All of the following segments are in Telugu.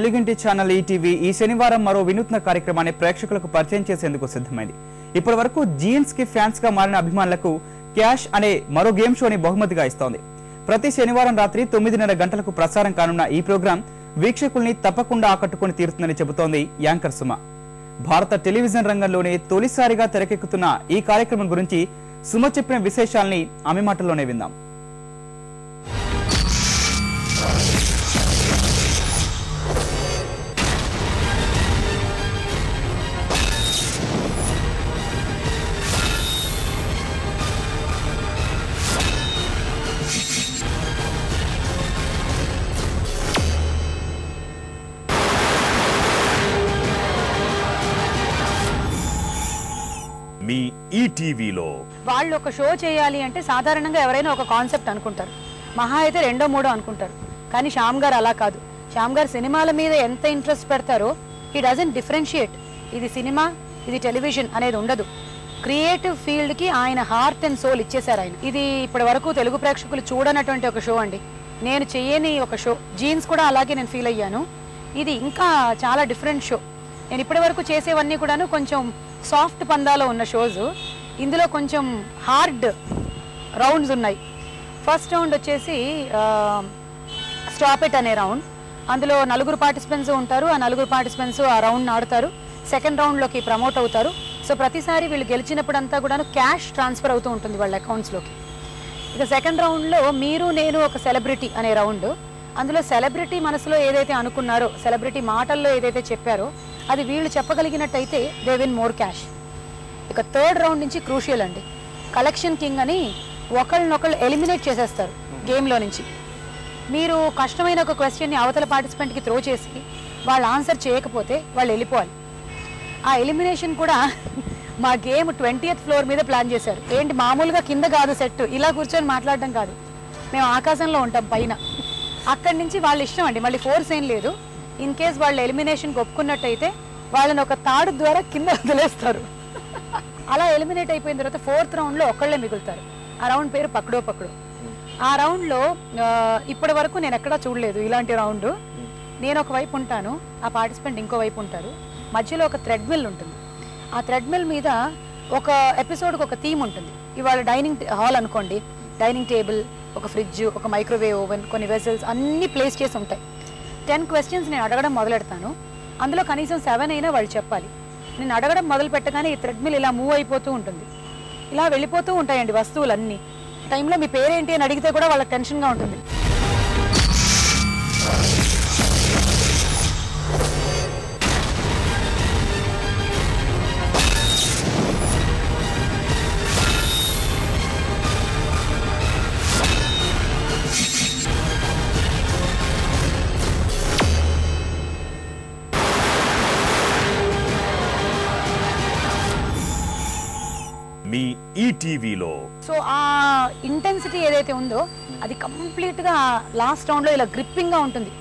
తెలుగింటి ఛానల్ ఈటీవీ ఈ శనివారం మరో వినూత్న కార్యక్రమాన్ని ప్రేక్షకులకు పరిచయం చేసేందుకు సిద్ధమైంది. ఇప్పటి వరకు జీన్స్కి ఫ్యాన్స్గా మారిన అభిమానులకు క్యాష్ అనే మరో గేమ్ షోని బహుమతిగా ఇస్తోంది. ప్రతి శనివారం రాత్రి తొమ్మిదిన్నర గంటలకు ప్రసారం కానున్న ఈ ప్రోగ్రాం వీక్షకుల్ని తప్పకుండా ఆకట్టుకుని తీరుతుందని చెబుతోంది యాంకర్ సుమ. భారత టెలివిజన్ రంగంలోనే తొలిసారిగా తెరకెక్కుతున్న ఈ కార్యక్రమం గురించి సుమ చెప్పిన విశేషాల్ని ఆమె మాటల్లోనే విందాం. ఈటీవీలో వాళ్ళు ఒక షో చేయాలి అంటే సాధారణంగా ఎవరైనా ఒక కాన్సెప్ట్ అనుకుంటారు. మహా అయితే రెండో మూడో అనుకుంటారు. కానీ శ్యామ్ గారు అలా కాదు. శ్యామ్ గారు సినిమాల మీద ఎంత ఇంట్రెస్ట్ పెడతారో ఈ డజన్ డిఫరెన్షియేట్. ఇది సినిమా ఇది టెలివిజన్ అనేది ఉండదు. క్రియేటివ్ ఫీల్డ్కి ఆయన హార్ట్ అండ్ సోల్ ఇచ్చేశారు ఆయన. ఇది ఇప్పటి వరకు తెలుగు ప్రేక్షకులు చూడనటువంటి ఒక షో అండి. నేను చేయని ఒక షో. జీన్స్ కూడా అలాగే నేను ఫీల్ అయ్యాను. ఇది ఇంకా చాలా డిఫరెంట్ షో. నేను ఇప్పటి వరకు చేసేవన్నీ కూడాను కొంచెం సాఫ్ట్ పందాలో ఉన్న షోస్. ఇందులో కొంచెం హార్డ్ రౌండ్స్ ఉన్నాయి. ఫస్ట్ రౌండ్ వచ్చేసి స్టాప్ ఇట్ అనే రౌండ్. అందులో నలుగురు పార్టిసిపెంట్స్ ఉంటారు. ఆ నలుగురు పార్టిసిపెంట్స్ ఆ రౌండ్ ఆడతారు. సెకండ్ రౌండ్లోకి ప్రమోట్ అవుతారు. సో ప్రతిసారి వీళ్ళు గెలిచినప్పుడంతా కూడాను క్యాష్ ట్రాన్స్ఫర్ అవుతూ ఉంటుంది వాళ్ళ అకౌంట్స్లోకి. ఇక సెకండ్ రౌండ్లో మీరు నేను ఒక సెలబ్రిటీ అనే రౌండ్. అందులో సెలబ్రిటీ మనసులో ఏదైతే అనుకున్నారో సెలబ్రిటీ మాటల్లో ఏదైతే చెప్పారో అది వీళ్ళు చెప్పగలిగినట్టయితే దే విన్ మోర్ క్యాష్. ఇక థర్డ్ రౌండ్ నుంచి క్రూషియల్ అండి. కలెక్షన్ కింగ్ అని ఒకళ్ళనొకళ్ళు ఎలిమినేట్ చేసేస్తారు గేమ్లో నుంచి. మీరు కష్టమైన ఒక క్వశ్చన్ని అవతల పార్టిసిపెంట్కి త్రో చేసి వాళ్ళు ఆన్సర్ చేయకపోతే వాళ్ళు వెళ్ళిపోవాలి. ఆ ఎలిమినేషన్ కూడా మా గేమ్ ట్వంటీయత్ ఫ్లోర్ మీద ప్లాన్ చేశారు. ఏంటి మామూలుగా కింద కాదు సెట్ ఇలా కూర్చొని మాట్లాడడం కాదు. మేము ఆకాశంలో ఉంటాం పైన. అక్కడి నుంచి వాళ్ళ ఇష్టం అండి. మళ్ళీ ఫోర్స్ ఏం లేదు. ఇన్ కేస్ వాళ్ళు ఎలిమినేషన్ ఒప్పుకున్నట్టయితే వాళ్ళని ఒక తాడు ద్వారా కింద వదిలేస్తారు. అలా ఎలిమినేట్ అయిపోయిన తర్వాత ఫోర్త్ రౌండ్లో ఒక్కళ్ళే మిగులుతారు. ఆ రౌండ్ పేరు పక్కడో పక్కడో. ఆ రౌండ్లో ఇప్పటి వరకు నేను ఎక్కడా చూడలేదు ఇలాంటి రౌండ్. నేను ఒక వైపు ఉంటాను ఆ పార్టిసిపెంట్ ఇంకో వైపు ఉంటారు. మధ్యలో ఒక థ్రెడ్మిల్ ఉంటుంది. ఆ థ్రెడ్మిల్ మీద ఒక ఎపిసోడ్కి ఒక థీమ్ ఉంటుంది. ఇవాళ డైనింగ్ హాల్ అనుకోండి. డైనింగ్ టేబుల్ ఒక ఫ్రిడ్జ్ ఒక మైక్రోవేవ్ ఓవెన్ కొన్ని వెసల్స్ అన్నీ ప్లేస్ చేసి ఉంటాయి. టెన్ క్వశ్చన్స్ నేను అడగడం మొదలెడతాను. అందులో కనీసం సెవెన్ అయినా వాళ్ళు చెప్పాలి. నేను అడగడం మొదలు పెట్టగానే ఈ థ్రెడ్మిల్ ఇలా మూవ్ అయిపోతూ ఉంటుంది. ఇలా వెళ్ళిపోతూ ఉంటాయండి వస్తువులన్నీ. టైంలో మీ పేరేంటి అని అడిగితే కూడా వాళ్ళకి టెన్షన్గా ఉంటుంది. మీ ఈటీవీలో సో ఆ ఇంటెన్సిటీ ఏదైతే ఉందో అది కంప్లీట్గా లాస్ట్ రౌండ్లో ఇలా గ్రిప్పింగ్గా ఉంటుంది.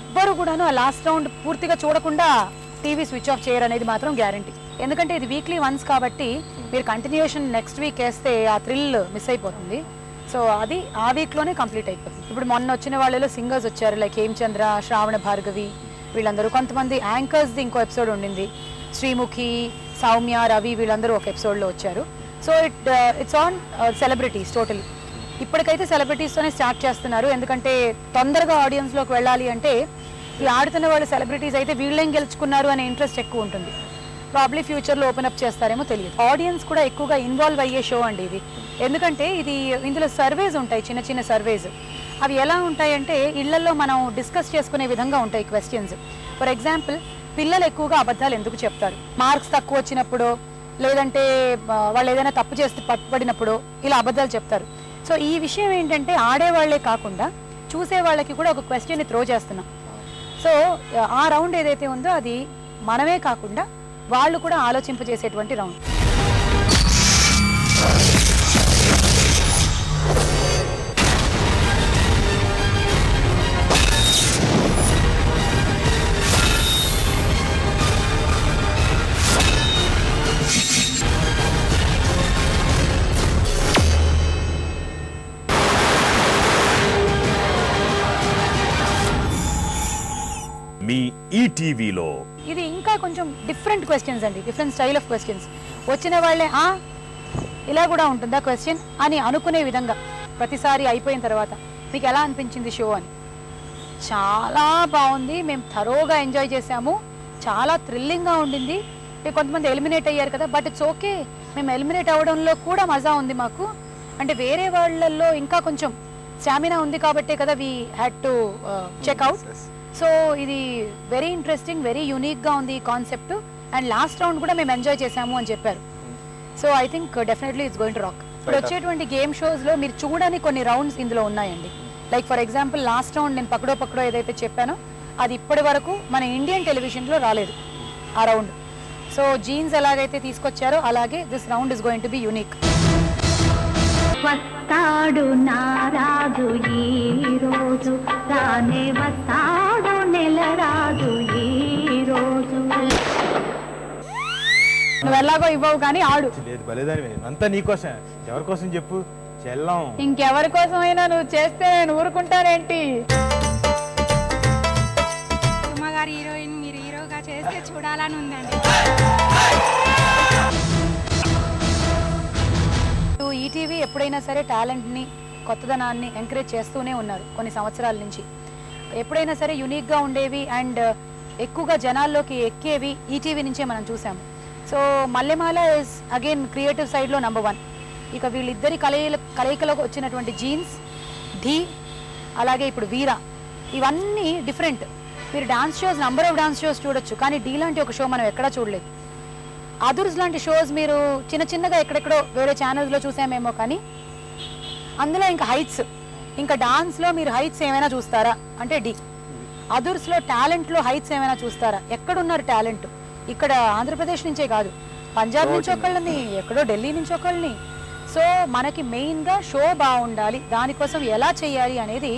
ఎవ్వరు కూడాను ఆ లాస్ట్ రౌండ్ పూర్తిగా చూడకుండా టీవీ స్విచ్ ఆఫ్ చేయరు అనేది మాత్రం గ్యారంటీ ఎందుకంటే ఇది వీక్లీ వన్స్ కాబట్టి మీరు కంటిన్యూషన్ నెక్స్ట్ వీక్ వేస్తే ఆ థ్రిల్ మిస్ అయిపోతుంది. సో అది ఆ వీక్లోనే కంప్లీట్ అయిపోతుంది. ఇప్పుడు మొన్న వచ్చిన వాళ్ళలో సింగర్స్ వచ్చారు లైక్ హేమచంద్ర శ్రావణ భార్గవి వీళ్ళందరూ కొంతమంది యాంకర్స్ది ఇంకో ఎపిసోడ్ ఉండింది. శ్రీముఖి సౌమ్య రవి వీళ్ళందరూ ఒక ఎపిసోడ్లో వచ్చారు. So it it's on celebrities total ఇప్పటికైతే సెలబ్రిటీస్తోనే స్టార్ట్ చేస్తున్నారు. ఎందుకంటే తొందరగా ఆడియన్స్లోకి వెళ్ళాలి అంటే ఈ ఆడుతున్న వాళ్ళు సెలబ్రిటీస్ అయితే వీళ్ళేం గెలుచుకున్నారు అనే ఇంట్రెస్ట్ ఎక్కువ ఉంటుంది. ప్రాబ్లీ ఫ్యూచర్లో ఓపెన్ అప్ చేస్తారేమో తెలియదు. ఆడియన్స్ కూడా ఎక్కువగా ఇన్వాల్వ్ అయ్యే షో అండి ఇది. ఎందుకంటే ఇది ఇందులో సర్వేస్ ఉంటాయి చిన్న చిన్న సర్వేస్ అవి ఎలా ఉంటాయంటే ఇళ్ళలో మనం డిస్కస్ చేసుకునే విధంగా ఉంటాయి క్వశ్చన్స్ ఫర్ ఎగ్జాంపుల్ పిల్లలు ఎక్కువగా అబద్ధాలు ఎందుకు చెప్తారు? మార్క్స్ తక్కువ వచ్చినప్పుడు లేదంటే వాళ్ళు ఏదైనా తప్పు చేస్తే పట్టుబడినప్పుడు ఇలా అబద్ధాలు చెప్తారు. సో ఈ విషయం ఏంటంటే ఆడేవాళ్ళే కాకుండా చూసే వాళ్ళకి కూడా ఒక క్వశ్చన్ని త్రో చేస్తున్నాం. సో ఆ రౌండ్ ఏదైతే ఉందో అది మనమే కాకుండా వాళ్ళు కూడా ఆలోచింపజేసేటువంటి రౌండ్ మీ ఈటీవీలో ఇది ఇంకా కొంచెం డిఫరెంట్ క్వశ్చన్స్ అండి డిఫరెంట్ స్టైల్ ఆఫ్ క్వశ్చన్స్ వచ్చిన వాళ్ళే ఆ ఇలా కూడా ఉంటుందా క్వశ్చన్ అని అనుకునే విధంగా ప్రతిసారి అయిపోయిన తర్వాత మీకు ఎలా అనిపించింది షో అని. చాలా బాగుంది మేము థరోగా ఎంజాయ్ చేసాము చాలా థ్రిల్లింగ్గా ఉండింది. కొంతమంది ఎలిమినేట్ అయ్యారు కదా బట్ ఇట్స్ ఓకే మేము ఎలిమినేట్ అవ్వడంలో కూడా మజా ఉంది మాకు. అంటే వేరే వాళ్ళల్లో ఇంకా కొంచెం స్టామినా ఉంది కాబట్టే కదా we had to check out so ఇది వెరీ ఇంట్రెస్టింగ్ వెరీ యూనిక్గా ఉంది ఈ కాన్సెప్ట్ అండ్ లాస్ట్ రౌండ్ కూడా మేము ఎంజాయ్ చేసాము అని చెప్పారు. So I think definitely it's going to rock ఇప్పుడు వచ్చేటువంటి గేమ్ షోస్లో మీరు చూడని కొన్ని రౌండ్స్ ఇందులో ఉన్నాయండి. Like for example last round నేను పక్కడో పక్కడో ఏదైతే చెప్పానో అది ఇప్పటి వరకు మన ఇండియన్ టెలివిజన్లో రాలేదు ఆ రౌండ్ సో జీన్స్ ఎలాగైతే తీసుకొచ్చారో అలాగే this round is going to be unique వస్తాడు నారాజు ఈ రోజు. రానే వస్తాడు నెల రాజు ఈ రోజు. నువ్వు ఎలాగో ఇవ్వవు కానీ ఆడు. లేదు భలేదాని అంతా నీకోసం ఎవరి కోసం చెప్పు? చెల్లం. ఇంకెవరి కోసమైనా నువ్వు చేస్తే నేను ఊరుకుంటానేంటి? గారు హీరోయిన్ మీరు హీరోగా చేస్తే చూడాలని ఉందండి. ఈటీవీ ఎప్పుడైనా సరే టాలెంట్ని కొత్తదనాన్ని ఎంకరేజ్ చేస్తూనే ఉన్నారు కొన్ని సంవత్సరాల నుంచి. ఎప్పుడైనా సరే యునిక్గా ఉండేవి అండ్ ఎక్కువగా జనాల్లోకి ఎక్కేవి ఈటీవీ నుంచే మనం చూసాము. So Mallemala is again creative సైడ్లో నెంబర్ వన్ ఇక వీళ్ళిద్దరి కలయిల కలయికలోకి వచ్చినటువంటి జీన్స్ ధీ అలాగే ఇప్పుడు వీర ఇవన్నీ డిఫరెంట్ మీరు dance shows number of dance shows చూడొచ్చు కానీ డీ లాంటి ఒక షో మనం ఎక్కడా చూడలేదు. అదుర్స్ లాంటి షోస్ మీరు చిన్న చిన్నగా ఎక్కడెక్కడో వేరే ఛానల్స్లో చూసామేమో కానీ అందులో ఇంకా హైట్స్ ఇంకా డాన్స్లో మీరు హైట్స్ ఏమైనా చూస్తారా? అంటే డి అదుర్స్లో టాలెంట్లో హైట్స్ ఏమైనా చూస్తారా? ఎక్కడున్నారు టాలెంట్? ఇక్కడ ఆంధ్రప్రదేశ్ నుంచే కాదు పంజాబ్ నుంచి ఒకళ్ళని ఎక్కడో ఢిల్లీ నుంచి ఒకళ్ళని. సో మనకి మెయిన్గా షో బాగుండాలి దానికోసం ఎలా చేయాలి అనేది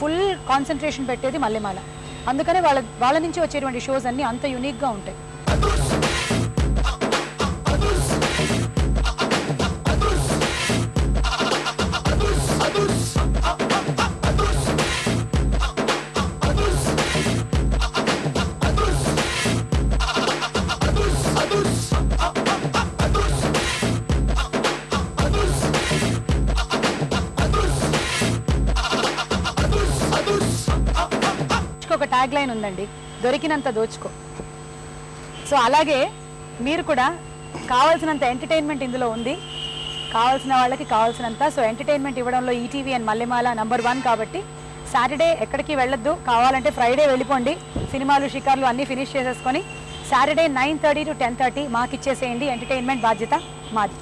ఫుల్ కాన్సన్ట్రేషన్ పెట్టేది మల్లెమాల. అందుకనే వాళ్ళ వాళ్ళ నుంచి వచ్చేటువంటి షోస్ అన్నీ అంత యునిక్గా ఉంటాయి. ట్యాగ్ లైన్ ఉందండి. దొరికినంత దోచుకో. సో అలాగే మీరు కూడా కావాల్సినంత ఎంటర్టైన్మెంట్ ఇందులో ఉంది. కావాల్సిన వాళ్ళకి కావాల్సినంత. సో ఎంటర్టైన్మెంట్ ఇవ్వడంలో ETV and Mallemala number one కాబట్టి సాటర్డే ఎక్కడికి వెళ్ళొద్దు. కావాలంటే ఫ్రైడే వెళ్ళిపోండి. సినిమాలు షికార్లు అన్నీ ఫినిష్ చేసేసుకొని Saturday nine thirty to ten thirty మాకు ఇచ్చేసేయండి ఎంటర్టైన్మెంట్ బాధ్యత మాది.